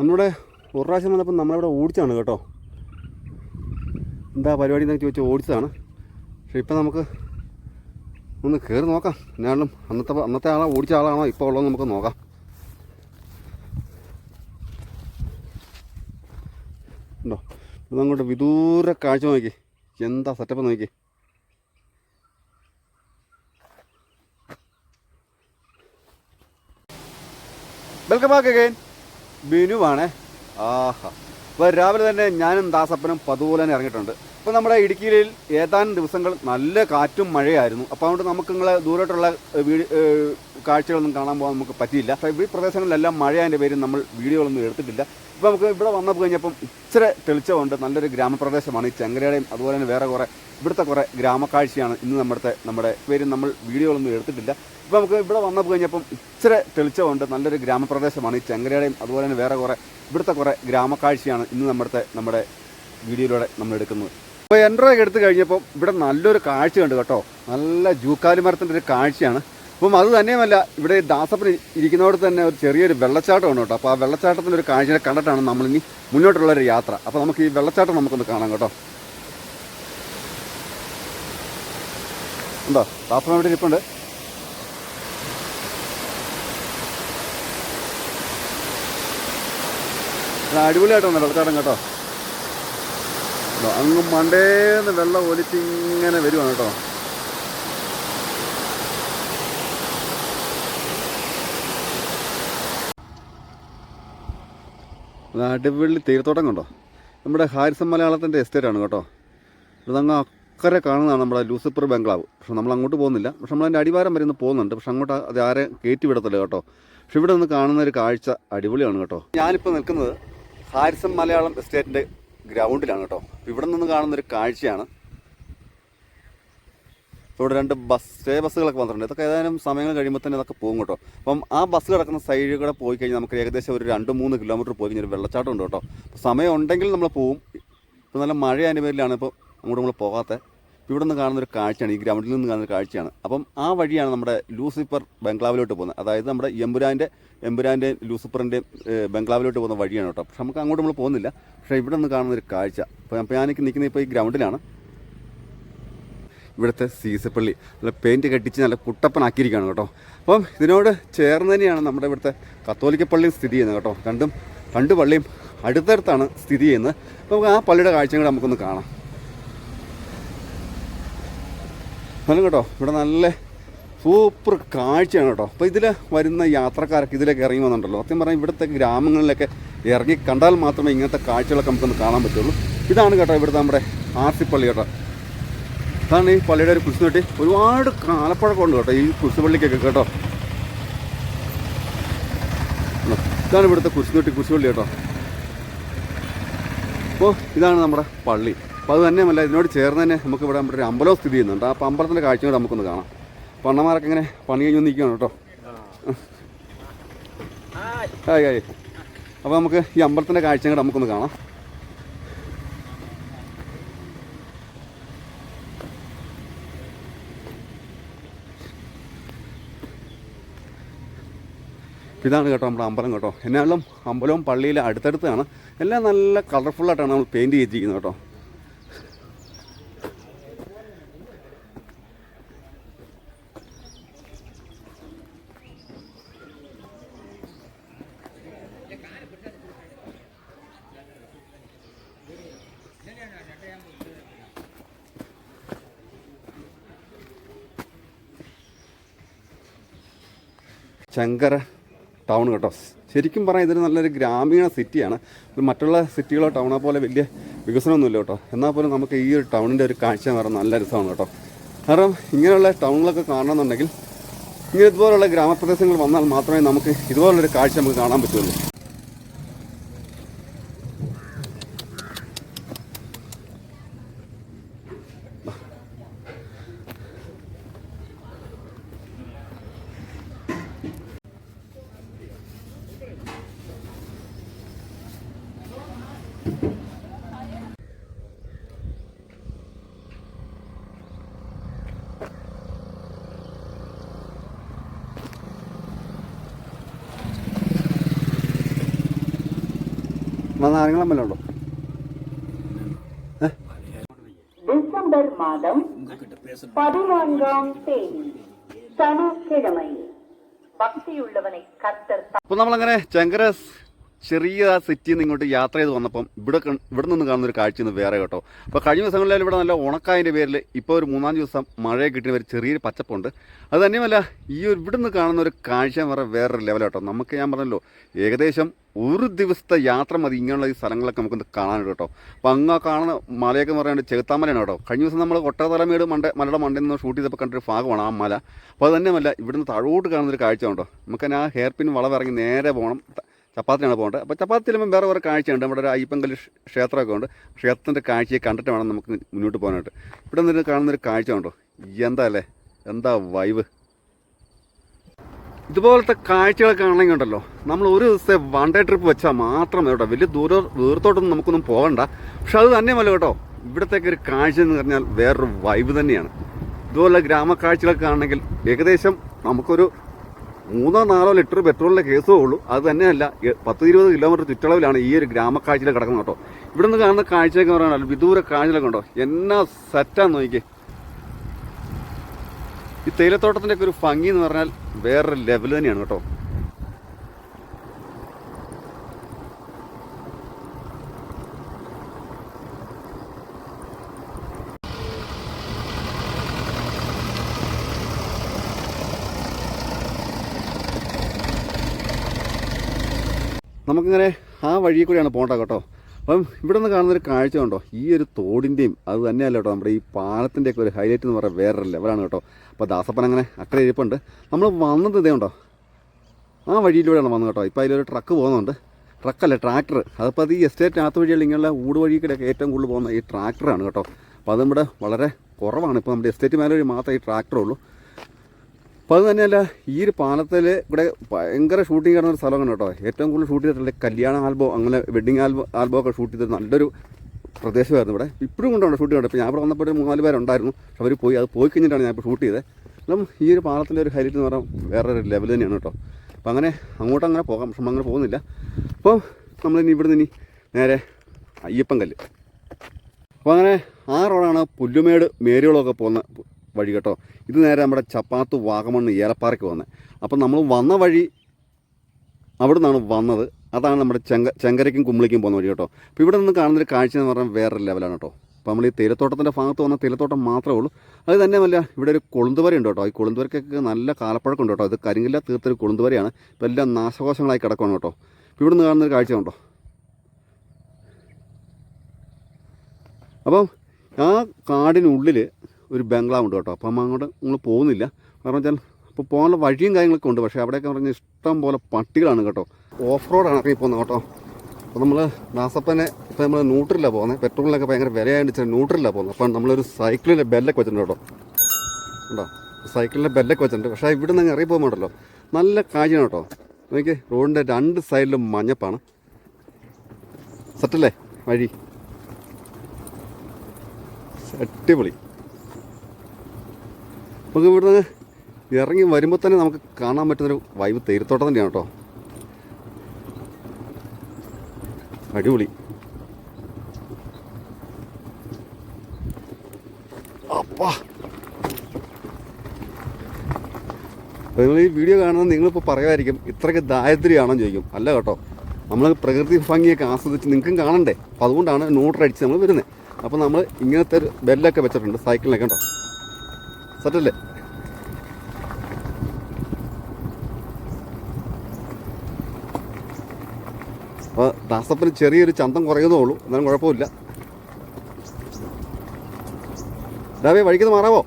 നമ്മുടെ ഒരു പ്രാവശ്യം വന്നപ്പോൾ നമ്മളിവിടെ ഓടിച്ചാണ് കേട്ടോ. എന്താ പരിപാടി എന്നൊക്കെ ചോദിച്ചാൽ ഓടിച്ചതാണ്. പക്ഷെ ഇപ്പം നമുക്ക് ഒന്ന് കയറി നോക്കാം. എന്നാലും അന്നത്തെ അന്നത്തെ ആളാ ഓടിച്ച ആളാണോ ഇപ്പോൾ ഉള്ളത് നമുക്ക് നോക്കാം. ഉണ്ടോ? ഇതങ്ങോട്ട് വിദൂര കാഴ്ച നോക്കി. എന്താ സെറ്റപ്പ് നോക്കി. വെൽക്കം ബാക്ക് അഗൈൻ ബിനുവാണേ ആഹാ. അപ്പോൾ രാവിലെ തന്നെ ഞാനും ദാസപ്പനും പതുപോലെ തന്നെ ഇറങ്ങിയിട്ടുണ്ട്. ഇപ്പോൾ നമ്മുടെ ഇടുക്കിയിൽ ഏതാനും ദിവസങ്ങൾ നല്ല കാറ്റും മഴയായിരുന്നു. അപ്പോൾ അതുകൊണ്ട് നമുക്ക് നിങ്ങളെ ദൂരോട്ടുള്ള കാഴ്ചകളൊന്നും കാണാൻ പോകാൻ നമുക്ക് പറ്റിയില്ല. അപ്പോൾ ഈ പ്രദേശങ്ങളിലെല്ലാം മഴയതിന്റെ പേരിൽ നമ്മൾ വീഡിയോകളൊന്നും എടുത്തിട്ടില്ല. ഇപ്പോൾ നമുക്ക് ഇവിടെ വന്നപ്പോൾ കഴിഞ്ഞപ്പം ഇച്ചിരി തെളിച്ചമുണ്ട്. നല്ലൊരു ഗ്രാമപ്രദേശമാണ്. ഈ ചെങ്കരയുടെയും അതുപോലെ തന്നെ വേറെ കുറേ ഇവിടുത്തെ കുറേ ഗ്രാമക്കാഴ്ചയാണ് ഇന്ന് നമ്മുടെ നമ്മുടെ പേര് നമ്മൾ വീഡിയോകളൊന്നും എടുത്തിട്ടില്ല. ഇപ്പോൾ നമുക്ക് ഇവിടെ വന്നപ്പോൾ കഴിഞ്ഞപ്പം ഇച്ചിരി തെളിച്ചമുണ്ട്. നല്ലൊരു ഗ്രാമപ്രദേശമാണ്. ഈ ചെങ്കരയുടെയും അതുപോലെ തന്നെ വേറെ കുറേ ഇവിടുത്തെ കുറേ ഗ്രാമക്കാഴ്ചയാണ് ഇന്ന് നമ്മുടെ നമ്മുടെ വീഡിയോയിലൂടെ നമ്മൾ എടുക്കുന്നത്. അപ്പോൾ എൻട്രോ എടുത്ത് കഴിഞ്ഞപ്പോൾ ഇവിടെ നല്ലൊരു കാഴ്ചയുണ്ട് കേട്ടോ. നല്ല ജൂക്കാലി മരത്തിന്റെ ഒരു കാഴ്ചയാണ്. അപ്പം അത് തന്നെയുമല്ല ഇവിടെ ദാസപ്പൻ ഇരിക്കുന്നവിടെ തന്നെ ഒരു ചെറിയൊരു വെള്ളച്ചാട്ടമാണ് കേട്ടോ. അപ്പോൾ ആ വെള്ളച്ചാട്ടത്തിന്റെ ഒരു കാഴ്ചയെ കണ്ടിട്ടാണ് നമ്മളിനി മുന്നോട്ടുള്ള ഒരു യാത്ര. അപ്പോൾ നമുക്ക് ഈ വെള്ളച്ചാട്ടം നമുക്കൊന്ന് കാണാം കേട്ടോ. ഉണ്ടോ? ദാസപ്പൻ ഇവിടെ ഇരിപ്പുണ്ട്. അടിപൊളിയായിട്ടാണ് വെള്ളച്ചാട്ടം കേട്ടോ. അങ്ങ് മണ്ടേന്ന് വെള്ളം ഒലിച്ചിങ്ങനെ വരുവാണ് കേട്ടോ. അടിപൊളി തീരത്തോട്ടം കണ്ടോ? നമ്മുടെ ഹാരിസൺ മലയാളത്തിന്റെ എസ്റ്റേറ്റാണ് കേട്ടോ. ഇതങ്ങ് അക്കരെ കാണുന്നതാണ് നമ്മുടെ ലൂസിപ്പർ ബംഗ്ലാവ്. പക്ഷെ നമ്മൾ അങ്ങോട്ട് പോകുന്നില്ല. പക്ഷെ നമ്മൾ അതിന്റെ അടിവാരം വരെ ഒന്ന് പോകുന്നുണ്ട്. പക്ഷെ അങ്ങോട്ട് അത് ആരെ കയറ്റി വിടത്തില്ല കേട്ടോ. പക്ഷെ ഇവിടെ നിന്ന് കാണുന്ന ഒരു കാഴ്ച അടിപൊളിയാണ് കേട്ടോ. ഞാനിപ്പോൾ നിൽക്കുന്നത് ഹാരിസൺ മലയാളം എസ്റ്റേറ്റിന്റെ ഗ്രൗണ്ടിലാണ് കേട്ടോ. ഇവിടെ നിന്ന് കാണുന്നൊരു കാഴ്ചയാണ്. ഇവിടെ രണ്ട് ബസ് സ്റ്റേ ബസ്സുകളൊക്കെ വന്നിട്ടുണ്ട് ഇതൊക്കെ ഏതായാലും സമയങ്ങൾ കഴിയുമ്പോൾ തന്നെ ഇതൊക്കെ പോകും കേട്ടോ. അപ്പം ആ ബസ് കിടക്കുന്ന സൈഡിൽ കൂടെ പോയി കഴിഞ്ഞാൽ നമുക്ക് ഏകദേശം ഒരു രണ്ട് മൂന്ന് കിലോമീറ്റർ പോയി കഴിഞ്ഞാൽ ഒരു വെള്ളച്ചാട്ടം ഉണ്ട് കേട്ടോ. സമയം ഉണ്ടെങ്കിൽ നമ്മൾ പോവും. ഇപ്പോൾ നല്ല മഴ അനുഭവത്തിലാണ് ഇപ്പോൾ അങ്ങോട്ട് നമ്മൾ പോകാത്തത് ഇവിടെ നിന്ന് കാണുന്ന ഒരു കാഴ്ചയാണ് ഈ ഗ്രൗണ്ടിൽ നിന്ന് കാണുന്ന ഒരു കാഴ്ചയാണ്. അപ്പം ആ വഴിയാണ് നമ്മുടെ ലൂസിഫർ ബംഗ്ലാവിലോട്ട് പോകുന്നത്. അതായത് നമ്മുടെ എമ്പുരാന്റെ എമ്പുരാന്റെയും ലൂസിഫറിന്റെയും ബംഗ്ലാവിലോട്ട് പോകുന്ന വഴിയാണ് കേട്ടോ. പക്ഷെ നമുക്ക് അങ്ങോട്ട് നമ്മൾ പോകുന്നില്ല. പക്ഷേ ഇവിടെ നിന്ന് കാണുന്ന ഒരു കാഴ്ച. അപ്പോൾ അപ്പോൾ ഞാനൊക്കെ നിൽക്കുന്നത് ഇപ്പോൾ ഈ ഗ്രൗണ്ടിലാണ്. ഇവിടുത്തെ സീസപ്പള്ളി. നല്ല പെയിന്റ് കെട്ടിച്ച് നല്ല കുട്ടപ്പനാക്കിയിരിക്കുകയാണ് കേട്ടോ. അപ്പം ഇതിനോട് ചേർന്ന് തന്നെയാണ് നമ്മുടെ ഇവിടുത്തെ കത്തോലിക്ക പള്ളിയും സ്ഥിതി ചെയ്യുന്നത് കേട്ടോ. രണ്ടും രണ്ട് പള്ളിയും അടുത്തടുത്താണ് സ്ഥിതി ചെയ്യുന്നത്. നമുക്ക് ആ പള്ളിയുടെ കാഴ്ചയും കൂടെ നമുക്കൊന്ന് കാണാം. നല്ല കേട്ടോ. ഇവിടെ നല്ല സൂപ്പർ കാഴ്ചയാണ് കേട്ടോ. അപ്പോൾ ഇതിൽ വരുന്ന യാത്രക്കാരൊക്കെ ഇതിലേക്ക് ഇറങ്ങി വന്നിട്ടുണ്ടല്ലോ. സത്യം പറഞ്ഞാൽ ഇവിടുത്തെ ഗ്രാമങ്ങളിലൊക്കെ ഇറങ്ങി കണ്ടാൽ മാത്രമേ ഇങ്ങനത്തെ കാഴ്ചകളൊക്കെ നമുക്കൊന്ന് കാണാൻ പറ്റുള്ളൂ. ഇതാണ് കേട്ടോ ഇവിടുത്തെ നമ്മുടെ ആർ സി പള്ളി കേട്ടോ. അതാണ് ഈ പള്ളിയുടെ ഒരു കുരിശുനട്ടി ഒരുപാട് കാലപ്പഴക്കമുണ്ട് കേട്ടോ ഈ കുരിശുപള്ളിക്കൊക്കെ കേട്ടോ? ഇതാണ് ഇവിടുത്തെ കുരിശുനട്ടി കുരിശുപള്ളി കേട്ടോ. അപ്പോൾ ഇതാണ് നമ്മുടെ പള്ളി. അപ്പോൾ അത് തന്നെയുമല്ല ഇതിനോട് ചേർന്ന് തന്നെ നമുക്ക് ഇവിടെ നമ്മുടെ ഒരു അമ്പലം സ്ഥിതി ചെയ്യുന്നുണ്ട്. ആ അമ്പലത്തിന്റെ കാഴ്ച കൂടെ നമുക്കൊന്ന് കാണാം. പണ്ണമാരൊക്കെ ഇങ്ങനെ പണി കഴിഞ്ഞ് നിൽക്കുകയാണ് കേട്ടോ. Hi hi. അപ്പോൾ നമുക്ക് ഈ അമ്പലത്തിന്റെ കാഴ്ച കൂടെ നമുക്കൊന്ന് കാണാം. ഇതാണ് കേട്ടോ നമ്മുടെ അമ്പലം കേട്ടോ. എന്നാലും അമ്പലവും പള്ളിയിലും അടുത്തടുത്താണ്. എല്ലാം നല്ല കളർഫുള്ളായിട്ടാണ് നമ്മൾ പെയിന്റ് ചെയ്തിരിക്കുന്നത് കേട്ടോ. ശങ്കര ടൗൺ കേട്ടോ. ശരിക്കും പറഞ്ഞാൽ ഇതൊരു നല്ലൊരു ഗ്രാമീണ സിറ്റിയാണ്. മറ്റുള്ള സിറ്റികളോ ടൗണോ പോലെ വലിയ വികസനമൊന്നുമില്ല കേട്ടോ. എന്നാൽ പോലും നമുക്ക് ഈ ഒരു ടൗണിന്റെ ഒരു കാഴ്ച എന്ന് പറയുന്നത് നല്ല രസമാണ് കേട്ടോ. കാരണം ഇങ്ങനെയുള്ള ടൗണുകളൊക്കെ കാണണമെന്നുണ്ടെങ്കിൽ ഇങ്ങനെ ഇതുപോലുള്ള ഗ്രാമപ്രദേശങ്ങൾ വന്നാൽ മാത്രമേ നമുക്ക് ഇതുപോലുള്ളൊരു കാഴ്ച നമുക്ക് കാണാൻ പറ്റുള്ളൂ. നാരങ്ങളമ്മല്ലോ ഉണ്ടോ டிசம்பர் மாதம் பதினான்காம் தேதி சனிக்கிழமை பக்தியுள்ளவனை கர்த்தர் അപ്പോൾ നമ്മളങ്ങനെ ചങ്കര ചെറിയ ആ സിറ്റിയിൽ നിന്ന് ഇങ്ങോട്ട് യാത്ര ചെയ്ത് വന്നപ്പം ഇവിടെ ഇവിടെ നിന്ന് കാണുന്ന ഒരു കാഴ്ച ഇന്ന് വേറെ കേട്ടോ. അപ്പോൾ കഴിഞ്ഞ ദിവസങ്ങളിലും ഇവിടെ നല്ല ഉണക്കായതിന്റെ പേരിൽ ഇപ്പോൾ ഒരു മൂന്നാം ദിവസം മഴ കിട്ടിയ ഒരു ചെറിയൊരു പച്ചപ്പുണ്ട്. അത് തന്നെയുമല്ല ഈ ഒരു ഇവിടെ നിന്ന് കാണുന്ന ഒരു കാഴ്ച എന്ന് പറഞ്ഞാൽ വേറൊരു ലെവൽ കേട്ടോ നമുക്ക് ഞാൻ പറഞ്ഞല്ലോ ഏകദേശം ഒരു ദിവസത്തെ യാത്ര മതി ഇങ്ങനെയുള്ള ഈ സ്ഥലങ്ങളൊക്കെ നമുക്കൊന്ന് കാണാനുണ്ട് കേട്ടോ. അപ്പോൾ അങ്ങ് കാണുന്ന മലയൊക്കെ എന്ന് പറയുന്നത് ചെകുത്താമലയാണ് കേട്ടോ. കഴിഞ്ഞ ദിവസം നമ്മൾ ഒട്ടതലമേട് മണ്ട മലയുടെ മണ്ടയിൽ നിന്ന് ഷൂട്ട് ചെയ്തപ്പോൾ കണ്ടൊരു ഭാഗമാണ് ആ മല. അപ്പോൾ അത് തന്നെയല്ല ഇവിടുന്ന് താഴോട്ട് കാണുന്നൊരു കാഴ്ച ഉണ്ടോ നമുക്ക് ആ ഹെയർ പിൻ വളവിറങ്ങി നേരെ പോകണം. ചപ്പാത്തിനാണ് പോകേണ്ടത്. അപ്പോൾ ചപ്പാത്തി ചെല്ലുമ്പോൾ വേറെ വേറെ കാഴ്ചയുണ്ട്. നമ്മുടെ ഒരു അയ്യപ്പങ്കൽ ക്ഷേത്രമൊക്കെ ഉണ്ട്. ക്ഷേത്രത്തിന്റെ കാഴ്ചയെ കണ്ടിട്ട് വേണം നമുക്ക് മുന്നോട്ട് പോകാനായിട്ട്. ഇവിടെ നിന്ന് കാണുന്നൊരു കാഴ്ച ഉണ്ടോ എന്താ അല്ലേ? എന്താ വൈവ് ഇതുപോലത്തെ കാഴ്ചകളൊക്കെ ആണെങ്കിൽ ഉണ്ടല്ലോ. നമ്മൾ ഒരു ദിവസത്തെ വൺ ഡേ ട്രിപ്പ് വെച്ചാൽ മാത്രം മതി കേട്ടോ വലിയ ദൂര ദൂരത്തോട്ടൊന്നും നമുക്കൊന്നും പോകണ്ട. പക്ഷെ അത് തന്നെയുമല്ല കേട്ടോ. ഇവിടത്തേക്ക് ഒരു കാഴ്ച എന്ന് പറഞ്ഞാൽ വേറൊരു വൈബ് തന്നെയാണ്. ഇതുപോലെ ഗ്രാമക്കാഴ്ചകളൊക്കെ ആണെങ്കിൽ ഏകദേശം നമുക്കൊരു മൂന്നോ നാലോ ലിറ്റർ പെട്രോളിന്റെ കേസേ ഉള്ളൂ. അത് തന്നെയല്ല പത്ത് ഇരുപത് കിലോമീറ്റർ ചുറ്റളവിലാണ് ഈ ഒരു ഗ്രാമക്കാഴ്ചയിൽ കിടക്കുന്നത് കേട്ടോ. ഇവിടെ നിന്ന് കാണുന്ന കാഴ്ചയൊക്കെ പറഞ്ഞാൽ വിദൂര കാഴ്ചകളൊക്കെ ഉണ്ടോ? എന്നാ സെറ്റാന്ന് നോക്കിക്കേ. ഈ തേയിലത്തോട്ടത്തിന്റെ ഒക്കെ ഒരു ഭംഗി എന്ന് പറഞ്ഞാൽ വേറൊരു ലെവൽ തന്നെയാണ് കേട്ടോ. നമുക്കിങ്ങനെ ആ വഴിയിൽ കൂടിയാണ് പോകേണ്ടത് കേട്ടോ. അപ്പം ഇവിടെ നിന്ന് കാണുന്നൊരു കാഴ്ച ഉണ്ടോ ഈ ഒരു തോടിന്റെയും അത് തന്നെയല്ല കേട്ടോ നമ്മുടെ ഈ പാലത്തിന്റെയൊക്കെ ഒരു ഹൈലൈറ്റ് എന്ന് പറയുന്നത് വേറൊരു ലെവലാണ് കേട്ടോ. അപ്പോൾ ദാസപ്പൻ അങ്ങനെ അക്കരെ ഇരിപ്പുണ്ട്. നമ്മൾ വന്നത് ഇതേ ഉണ്ടോ? ആ വഴിയിലൂടെയാണ് വന്നത് കേട്ടോ. ഇപ്പോൾ അതിലൊരു ട്രക്ക് പോകുന്നുണ്ട്. ട്രക്കല്ല ട്രാക്ടർ അതിപ്പോൾ അത് ഈ എസ്റ്റേറ്റിനകത്ത് വഴിയുള്ള ഇങ്ങനെയുള്ള ഊട് വഴിക്കിടയൊക്കെ ഏറ്റവും കൂടുതൽ പോകുന്ന ഈ ട്രാക്ടറാണ് കേട്ടോ. അപ്പോൾ അത് നമ്മുടെ വളരെ കുറവാണ്. ഇപ്പോൾ നമ്മുടെ എസ്റ്റേറ്റ് മേലെ വഴി മാത്രമേ ഈ ട്രാക്ടറുള്ളൂ അപ്പോൾ അത് തന്നെയല്ല ഈ ഒരു പാലത്തിൽ ഇവിടെ ഭയങ്കര ഷൂട്ടിംഗ് കിടന്ന ഒരു സ്ഥലമാണ് കേട്ടോ. ഏറ്റവും കൂടുതൽ ഷൂട്ട് ചെയ്തിട്ടുള്ള കല്യാണ ആൽബം അങ്ങനെ വെഡിങ് ആൽബം ആൽബം ഒക്കെ ഷൂട്ട് ചെയ്തത് നല്ലൊരു പ്രദേശമായിരുന്നു ഇവിടെ. ഇപ്പോഴും കൊണ്ടാണ് ഷൂട്ട് ചെയ്തത് ഇപ്പോൾ ഞാൻ ഇവിടെ വന്നപ്പോൾ ഒരു മൂന്നാൽ പേരുണ്ടായിരുന്നു. അവർ പോയി അത് പോയി കഴിഞ്ഞിട്ടാണ് ഞാൻ ഇപ്പോൾ ഷൂട്ട് ചെയ്തത് അപ്പം ഈ ഒരു പാലത്തിന്റെ ഒരു ഹൈലൈറ്റ് എന്ന് പറഞ്ഞാൽ വേറെ ഒരു ലെവൽ തന്നെയാണ് കേട്ടോ. അപ്പം അങ്ങനെ അങ്ങോട്ട് അങ്ങനെ പോകാം. പക്ഷെ അങ്ങനെ പോകുന്നില്ല. അപ്പോൾ നമ്മളിനി ഇവിടുന്ന് ഇനി നേരെ അയ്യപ്പൻ കല്ല്. അപ്പോൾ അങ്ങനെ ആ റോഡാണ് പുല്ലുമേട് മേരികളൊക്കെ പോകുന്ന വഴി കേട്ടോ. ഇത് നേരെ നമ്മുടെ ചപ്പാത്ത് വാഗമണ്ണ് ഏലപ്പാറയ്ക്ക് വന്നത് അപ്പം നമ്മൾ വന്ന വഴി അവിടെ നിന്നാണ് വന്നത്. അതാണ് നമ്മുടെ ചെങ്ക ചെങ്കരയ്ക്കും കുമ്പളിക്കും പോകുന്ന വഴി കേട്ടോ. അപ്പോൾ ഇവിടെ നിന്ന് കാണുന്നൊരു കാഴ്ച എന്ന് പറഞ്ഞാൽ വേറെ ലെവലാണ് കേട്ടോ. അപ്പോൾ നമ്മൾ ഈ തേയിലത്തോട്ടത്തിന്റെ ഭാഗത്ത് വന്ന തേയിലത്തോട്ടം മാത്രമേ ഉള്ളൂ. അത് തന്നെയല്ല ഇവിടെ ഒരു കൊളുന്തുവര ഉണ്ട് കേട്ടോ. ഈ കൊളുന്തുവരക്കൊക്കെ നല്ല കാലപ്പഴക്കം ഉണ്ട് കേട്ടോ. ഇത് കരിങ്കില്ല തീർത്തൊരു കൊളുന്തുവരയാണ്. ഇപ്പോൾ എല്ലാം നാശകോശങ്ങളായി കിടക്കുകയാണ് കേട്ടോ. അപ്പോൾ ഇവിടെ നിന്ന് കാണുന്നൊരു കാഴ്ച ഉണ്ടോ അപ്പം ആ കാടിനുള്ളിൽ ഒരു ബംഗ്ലാവ് ഉണ്ട് കേട്ടോ. അപ്പം അങ്ങോട്ട് നമ്മൾ പോകുന്നില്ല. കാരണം വെച്ചാൽ അപ്പോൾ പോകാനുള്ള വഴിയും കാര്യങ്ങളൊക്കെ ഉണ്ട്. പക്ഷേ അവിടെയൊക്കെ പറഞ്ഞാൽ ഇഷ്ടം പോലെ പട്ടികളാണ് കേട്ടോ. ഓഫ് റോഡാണ് ഇറങ്ങി പോകുന്നത് കേട്ടോ. അപ്പോൾ നമ്മൾ നാസപ്പനെ ഇപ്പോൾ നമ്മൾ ന്യൂട്രലാണ് പോകുന്നത്. പെട്രോളിനൊക്കെ ഭയങ്കര വിലയായിട്ട് വെച്ചാൽ ന്യൂട്രലാണ് പോകുന്നത്. അപ്പം നമ്മളൊരു സൈക്കിളിന്റെ ബെല്ലൊക്കെ വെച്ചിട്ടുണ്ട് കേട്ടോ. ഉണ്ടോ സൈക്കിളിന്റെ ബെല്ലൊക്കെ വെച്ചിട്ടുണ്ട്. പക്ഷേ ഇവിടെ നിന്ന് ഇറങ്ങി പോകുമ്പോണ്ടല്ലോ നല്ല കാഴ്ചയാണ് കേട്ടോ. നോക്കി റോഡിന്റെ രണ്ട് സൈഡിലും മഞ്ഞപ്പാണ്. സെറ്റല്ലേ? വഴി. അടിപൊളി. നമുക്ക് ഇവിടുന്ന് ഇറങ്ങി വരുമ്പോൾ തന്നെ നമുക്ക് കാണാൻ പറ്റുന്നൊരു വൈബ് തേയിലത്തോട്ടം തന്നെയാണ് കേട്ടോ. അടിപൊളി. അപ്പാ. അപ്പോൾ നിങ്ങൾ ഈ വീഡിയോ കാണുന്നത് നിങ്ങളിപ്പോൾ പറയുമായിരിക്കും ഇത്രയ്ക്ക് ദാരിദ്ര്യമാണോ ചോദിക്കും. അല്ല കേട്ടോ. നമ്മൾ പ്രകൃതി ഭംഗിയൊക്കെ ആസ്വദിച്ച് നിങ്ങൾക്കും കാണണ്ടേ? അപ്പോൾ അതുകൊണ്ടാണ് നോട്ടർ അടിച്ച് നമ്മൾ വരുന്നത് അപ്പോൾ നമ്മൾ ഇങ്ങനത്തെ ഒരു ബെല്ലൊക്കെ വെച്ചിട്ടുണ്ട്. സൈക്കിളിനൊക്കെ ഉണ്ടോ സെറ്റല്ലേ അപ്പോൾ ദാസപ്പന് ചെറിയൊരു ചന്തം കുറയുന്നേ ഉള്ളൂ. എന്നാലും കുഴപ്പമില്ല. രാവേ വഴിക്കുന്നത് മാറാവോ?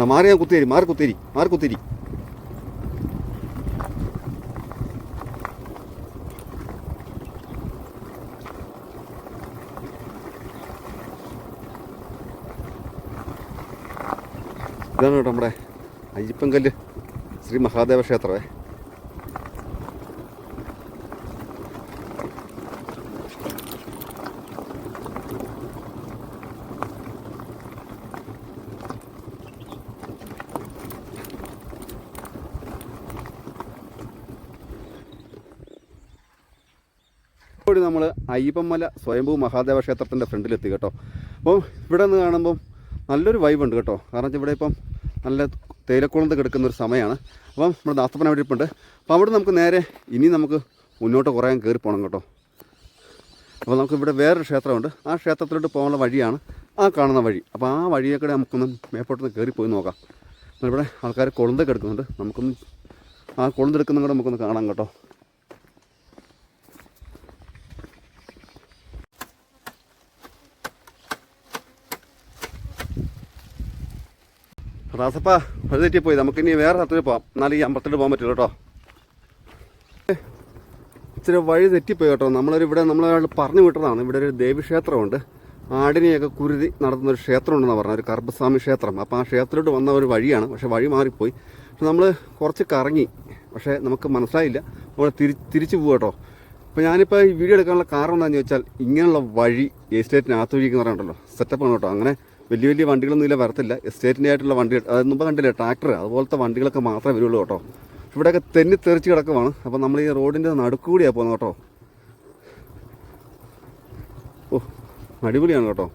ആ മാറി ഞാൻ കുത്തിരി മാറി കുത്തിരി മാറി കുത്തിരി ഇതാണ് കേട്ടോ നമ്മുടെ അയ്യപ്പൻകല്ല് ശ്രീ മഹാദേവ ക്ഷേത്രമേ. ഇപ്പോൾ നമ്മൾ അയ്യപ്പമല സ്വയംഭൂ മഹാദേവ ക്ഷേത്രത്തിന്റെ ഫ്രണ്ടിലെത്തി കേട്ടോ. അപ്പോൾ ഇവിടെ നിന്ന് കാണുമ്പം നല്ലൊരു വൈബുണ്ട് കേട്ടോ. കാരണം ഇവിടെ ഇപ്പം നല്ല തേയിലക്കുളത്ത് കിടക്കുന്ന ഒരു സമയമാണ്. അപ്പം നമ്മുടെ ദാസപ്പന അവിടെ ഇരിപ്പുണ്ട്. അപ്പോൾ അവിടെ നമുക്ക് നേരെ ഇനി നമുക്ക് മുന്നോട്ട് കുറേ കയറി പോകണം കേട്ടോ. അപ്പോൾ നമുക്ക് ഇവിടെ വേറൊരു ക്ഷേത്രമുണ്ട്. ആ ക്ഷേത്രത്തിലോട്ട് പോകാനുള്ള വഴിയാണ് ആ കാണുന്ന വഴി. അപ്പോൾ ആ വഴിയൊക്കെ നമുക്കൊന്ന് മേപ്പോട്ടൊന്ന് കയറി പോയി നോക്കാം. ഇവിടെ ആൾക്കാർ കൊളുന്തൊക്കെ എടുക്കുന്നുണ്ട് നമുക്കൊന്ന് ആ കൊളുന്തെടുക്കുന്ന കൂടെ നമുക്കൊന്ന് കാണാം കേട്ടോ. റാസപ്പ വഴി തെറ്റിപ്പോയി. നമുക്കിനി വേറെ സ്ഥലത്തിൽ പോവാം. എന്നാലും ഈ അമ്പലത്തിൽ പോകാൻ പറ്റില്ല കേട്ടോ. ഇച്ചിരി വഴി തെറ്റിപ്പോയി കേട്ടോ. നമ്മളൊരു ഇവിടെ നമ്മളൊരാൾ പറഞ്ഞു വിട്ടതാണ്. ഇവിടെ ഒരു ദേവീക്ഷേത്രമുണ്ട്. ആടിനെയൊക്കെ കുരുതി നടത്തുന്ന ഒരു ക്ഷേത്രമുണ്ടെന്നാണ് പറഞ്ഞത്. ഒരു കർപ്പസ്വാമി ക്ഷേത്രം. അപ്പോൾ ആ ക്ഷേത്രത്തിലോട്ട് വന്ന ഒരു വഴിയാണ്. പക്ഷേ വഴി മാറിപ്പോയി. പക്ഷെ നമ്മൾ കുറച്ച് കറങ്ങി. പക്ഷേ നമുക്ക് മനസ്സിലായില്ല. നമ്മൾ തിരി തിരിച്ചു പോകും കേട്ടോ. അപ്പോൾ ഞാനിപ്പോൾ ഈ വീഡിയോ എടുക്കാനുള്ള കാരണം എന്താണെന്ന് ചോദിച്ചാൽ ഇങ്ങനെയുള്ള വഴി എസ്റ്റേറ്റിനകത്ത് സെറ്റപ്പ് സെറ്റപ്പാണ് കേട്ടോ. അങ്ങനെ വലിയ വലിയ വണ്ടികളൊന്നും ഇല്ല വരത്തില്ല. എസ്റ്റേറ്റിന്റെ ആയിട്ടുള്ള വണ്ടി അതായത് മുമ്പ് കണ്ടില്ല ട്രാക്ടർ അതുപോലത്തെ വണ്ടികളൊക്കെ മാത്രമേ വരുള്ളൂ കേട്ടോ. ഇവിടെയൊക്കെ തെന്നി തെറിച്ച് കിടക്കുവാണ്. അപ്പോൾ നമ്മൾ ഈ റോഡിന്റെ നടുക്കൂടിയാണ് പോകുന്നത് കേട്ടോ. ഓ അടിപൊളിയാണ് കേട്ടോ.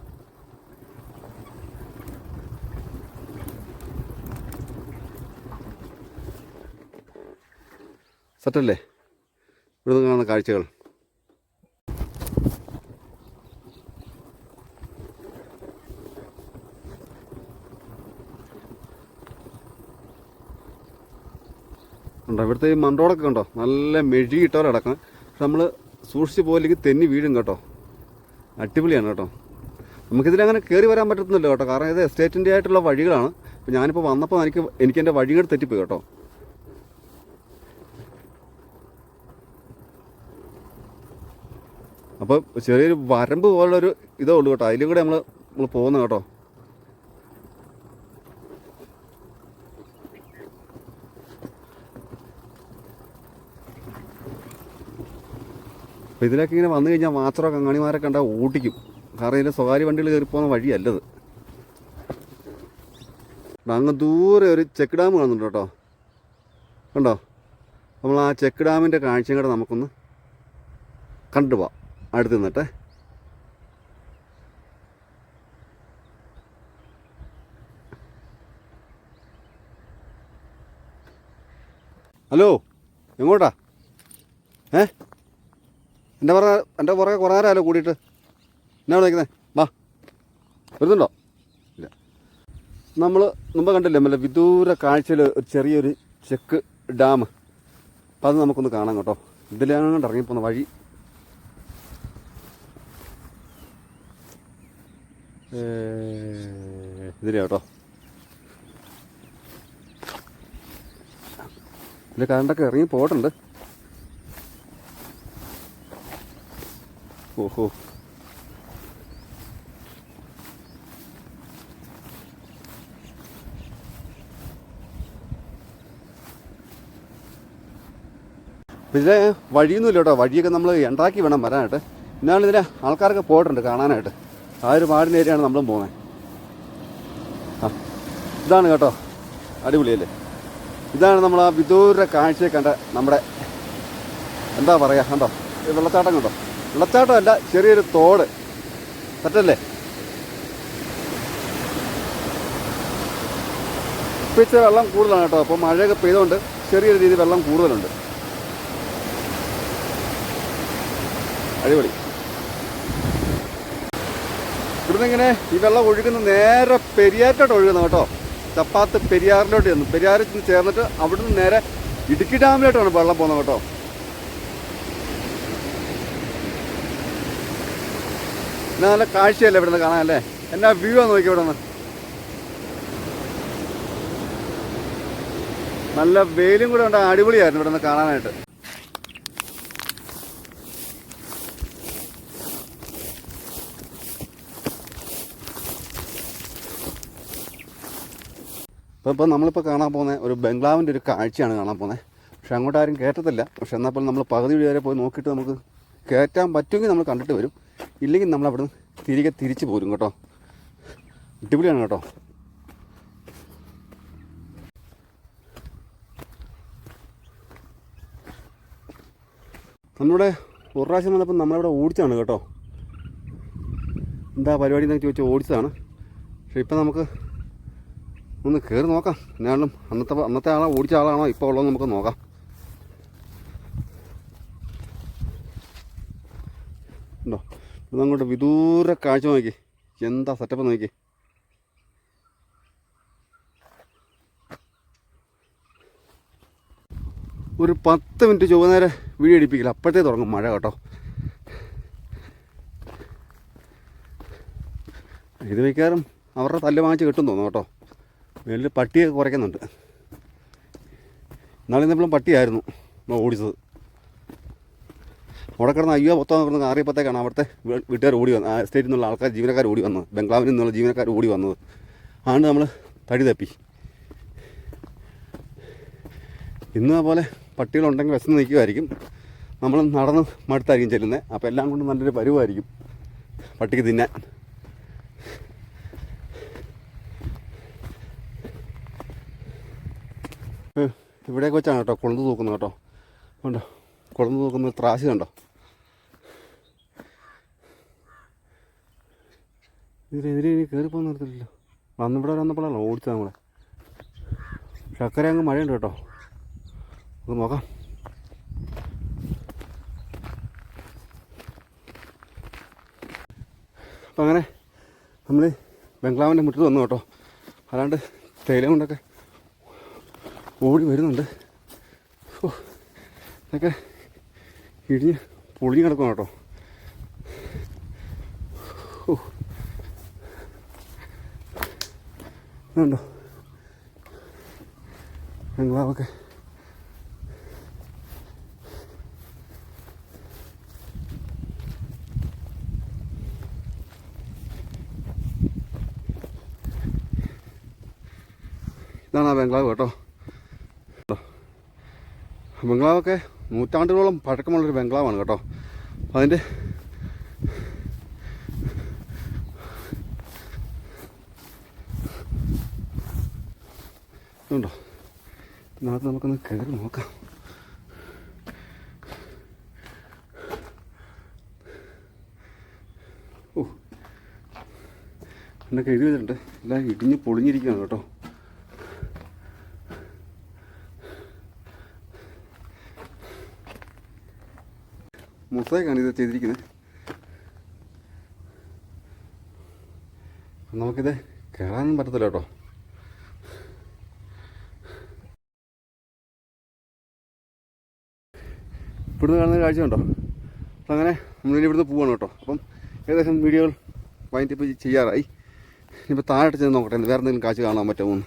സെറ്റല്ലേ? ഇവിടുന്ന് കാണുന്ന കാഴ്ചകൾ. ഉണ്ടോ ഇവിടുത്തെ ഈ മണ്ടോടൊക്കെ ഉണ്ടോ നല്ല മെഴുകിയിട്ടവരടക്കം പക്ഷെ നമ്മൾ സൂക്ഷിച്ച് പോയില്ലെങ്കിൽ തെന്നി വീഴും കേട്ടോ. അടിപൊളിയാണ് കേട്ടോ. നമുക്കിതിലങ്ങനെ കയറി വരാൻ പറ്റത്തുന്നില്ല കേട്ടോ. കാരണം ഇത് എസ്റ്റേറ്റിന്റെ ആയിട്ടുള്ള വഴികളാണ്. അപ്പോൾ ഞാനിപ്പോൾ വന്നപ്പോൾ എനിക്ക് എനിക്ക് എന്റെ വഴികൾ തെറ്റിപ്പോയി കേട്ടോ. അപ്പോൾ ചെറിയൊരു വരമ്പ് പോലുള്ളൊരു ഇതേ ഉള്ളൂ കേട്ടോ. അതിലും കൂടെ നമ്മൾ നമ്മൾ പോകുന്നത് കേട്ടോ. അപ്പോൾ ഇതിലൊക്കെ ഇങ്ങനെ വന്നു കഴിഞ്ഞാൽ മാത്രം കങ്ങാണിമാരെ കണ്ടാൽ ഓടിക്കും കാരണം ഇതിന്റെ സ്വകാര്യ വണ്ടികൾ കയറി പോകുന്ന വഴിയല്ലത്. അങ്ങ് ദൂരെ ഒരു ചെക്ക് ഡാം കാണുന്നുണ്ട് കേട്ടോ. കണ്ടോ? നമ്മൾ ആ ചെക്ക് ഡാമിന്റെ കാഴ്ചയും കൂടെ നമുക്കൊന്ന് കണ്ടു പോവാം. അടുത്ത് നിന്നിട്ടെ. ഹലോ എങ്ങോട്ടാ? ഏ? എന്റെ പുറകെ എന്റെ പുറകെ കുറേ നേരമല്ലോ കൂടിയിട്ട്. എന്നാ വിളിക്കുന്നത് വാ. വരുന്നുണ്ടോ? ഇല്ല. നമ്മൾ മുമ്പ് കണ്ടില്ലേ നല്ല വിദൂര കാഴ്ചയിൽ ഒരു ചെറിയൊരു ചെക്ക് ഡാം. അപ്പം അത് നമുക്കൊന്ന് കാണാം കേട്ടോ. ഇതിലാണ് ഇറങ്ങിപ്പോകുന്ന വഴി. ഇതിലെ കേട്ടോ. ഇതിൽ കറണ്ടൊക്കെ ഇറങ്ങി പോയിട്ടുണ്ട്. ഓഹോ ഇതിലെ വഴിയൊന്നുമില്ല കേട്ടോ വഴിയൊക്കെ നമ്മൾ ഉണ്ടാക്കി വേണം വരാനായിട്ട്. എന്നാലും ഇതിലെ ആൾക്കാരൊക്കെ പോയിട്ടുണ്ട് കാണാനായിട്ട്. ആ ഒരു പാടിന്റെ ഏരിയയാണ് നമ്മളും പോകുന്നത് ആ ഇതാണ് കേട്ടോ. അടിപൊളിയല്ലേ? ഇതാണ് നമ്മൾ ആ വിദൂര കാഴ്ചയെ കണ്ട നമ്മുടെ എന്താ പറയുക കണ്ടോ? ഈ വെള്ളച്ചാട്ടം കണ്ടോ? വെള്ളച്ചാട്ടമല്ല ചെറിയൊരു തോട്. പറ്റല്ലേ? ഇപ്പം ഇച്ചിരി വെള്ളം കൂടുതലാണ് കേട്ടോ. അപ്പോൾ മഴയൊക്കെ പെയ്തുകൊണ്ട് ചെറിയൊരു രീതിയിൽ വെള്ളം കൂടുതലുണ്ട്. അടിപൊളി. ഇവിടുന്ന് ഇങ്ങനെ ഈ വെള്ളം ഒഴുകുന്ന നേരെ പെരിയാറ്റോട്ട് ഒഴുകുന്ന കേട്ടോ. ചപ്പാത്ത് പെരിയാറിലോട്ട് ചെന്നു. പെരിയാറിൽ ചെന്ന് ചേർന്നിട്ട് അവിടുന്ന് നേരെ ഇടുക്കി ഡാമിലോട്ടാണ് വെള്ളം പോകുന്നത് കേട്ടോ. എന്നാ നല്ല കാഴ്ചയല്ലേ ഇവിടുന്ന് കാണാനല്ലേ? എന്നാ വ്യൂ ആ നോക്കി ഇവിടെ നിന്ന് നല്ല വെയിലും കൂടെ ഉണ്ട് അടിപൊളിയായിരുന്നു ഇവിടെ നിന്ന് കാണാനായിട്ട്. അപ്പോൾ ഇപ്പോൾ നമ്മളിപ്പോൾ കാണാൻ പോകുന്ന ഒരു ബംഗ്ലാവിന്റെ ഒരു കാഴ്ചയാണ് കാണാൻ പോകുന്നത്. പക്ഷെ അങ്ങോട്ട് ആരും കയറ്റത്തില്ല പക്ഷെ എന്നാൽ പോലും നമ്മൾ പകുതി വഴി വരെ പോയി നോക്കിയിട്ട് നമുക്ക് കയറ്റാൻ പറ്റുമെങ്കിൽ നമ്മൾ കണ്ടിട്ട് വരും. ഇല്ലെങ്കിൽ നമ്മൾ അവിടെ നിന്ന് തിരികെ തിരിച്ചു പോരും കേട്ടോ. അടിപൊളിയാണ് കേട്ടോ. നമ്മുടെ ഒരു പ്രാവശ്യം വന്നപ്പോൾ നമ്മളിവിടെ ഓടിച്ചതാണ് കേട്ടോ. എന്താ പരിപാടി എന്നൊക്കെ ചോദിച്ചാൽ ഓടിച്ചതാണ്. പക്ഷെ ഇപ്പം നമുക്ക് ഒന്ന് കയറി നോക്കാം. എന്നാലും അന്നത്തെ അന്നത്തെ ആളാ ഓടിച്ച ആളാണോ ഇപ്പോൾ ഉള്ളതെന്ന് നമുക്ക് നോക്കാം ഉണ്ടോ ഇതങ്ങോട്ട് വിദൂര കാഴ്ച നോക്കി. എന്താ സെറ്റപ്പ് നോക്കി. ഒരു പത്ത് മിനിറ്റ് ചുവന്നേരെ വീഡിയോ അടിപ്പിക്കില്ല അപ്പോഴത്തേ തുടങ്ങും മഴ കേട്ടോ. ഇത് മിക്കവാറും അവരുടെ തല്ല് വാങ്ങിച്ച് കിട്ടും തോന്നുന്നു കേട്ടോ. വലിയ പട്ടിയൊക്കെ കുറയ്ക്കുന്നുണ്ട്. നാളെ ഇന്നെപ്പോഴും പട്ടിയായിരുന്നു. ഓടിച്ചത്. അവിടെ കിടന്ന് അയ്യോ മൊത്തം കിടന്ന് ആറിയപ്പോഴത്തേക്കാണ് അവിടുത്തെ വീട്ടുകാർ ഓടി വന്നത് ആ നിന്നുള്ള ആൾക്കാർ ജീവനക്കാർ ഓടി വന്നത് ബംഗ്ലാവിൽ നിന്നുള്ള ജീവനക്കാർ ഓടി വന്നത്. ആണ് നമ്മൾ തടി തപ്പി. ഇന്ന് പോലെ പട്ടികളുണ്ടെങ്കിൽ വിശന്ന് നിൽക്കുമായിരിക്കും നമ്മൾ നടന്ന് മടുത്തായിരിക്കും ചെല്ലുന്നത് അപ്പോൾ എല്ലാം കൊണ്ടും നല്ലൊരു പരുവായിരിക്കും പട്ടിക്ക് തിന്നാൻ. ഇവിടെയൊക്കെ വെച്ചാണ് കേട്ടോ കുളന്ന് തൂക്കുന്നത് കേട്ടോ. കണ്ടോ? കുളന്ന് തൂക്കുന്ന ത്രാശ് കണ്ടോ ഇതിലെതിരെ ഇനി കയറിപ്പോകാൻ നിർത്തില്ലല്ലോ വന്നിവിടെ വന്നപ്പോഴാണല്ലോ ഓടിച്ചത് നമ്മളെ. ശർക്കര അങ്ങ് മഴയുണ്ട് കേട്ടോ. നമുക്ക് നോക്കാം. അപ്പം അങ്ങനെ നമ്മൾ ബംഗ്ലാവിന്റെ മുറ്റത്ത് വന്നു കേട്ടോ. അല്ലാണ്ട് തേയില കൊണ്ടൊക്കെ ഓടി വരുന്നുണ്ട്. ഓ ഇതൊക്കെ ഇടിഞ്ഞ് പൊളിഞ്ഞ് കിടക്കണം കേട്ടോ ഓ ഇതുണ്ടോ ബംഗ്ലാവൊക്കെ ഇതാണ് ആ ബംഗ്ലാവ് കേട്ടോ. ബംഗ്ലാവൊക്കെ നൂറ്റാണ്ടുകളോളം പഴക്കമുള്ളൊരു ബംഗ്ലാവാണ് കേട്ടോ. അതിന്റെ ഇതുണ്ടോ ഇതിനകത്ത് നമുക്കൊന്ന് കയറി നോക്കാം. ഓ. എന്നൊക്കെ എഴുതി വെച്ചിട്ടുണ്ട്. എല്ലാം ഇടിഞ്ഞ് പൊളിഞ്ഞിരിക്കുകയാണ് കേട്ടോ. മൊസൈക്കാണ് ഇത് ചെയ്തിരിക്കുന്നത്. നമുക്കിത് കയറാനൊന്നും പറ്റത്തില്ല കേട്ടോ. ഇവിടുന്ന് കാണുന്ന കാഴ്ച ഉണ്ടോ അപ്പം അങ്ങനെ നമ്മളിനി ഇവിടുന്ന് പോവാണ് കേട്ടോ. അപ്പം ഏകദേശം വീഡിയോകൾ വൈൻഡപ്പ് ചെയ്യാറായി. ഇനിയിപ്പോൾ താഴെ ചെന്ന് നോക്കട്ടെ വേറെ എന്തെങ്കിലും കാഴ്ച കാണാൻ പറ്റുമോ എന്ന്.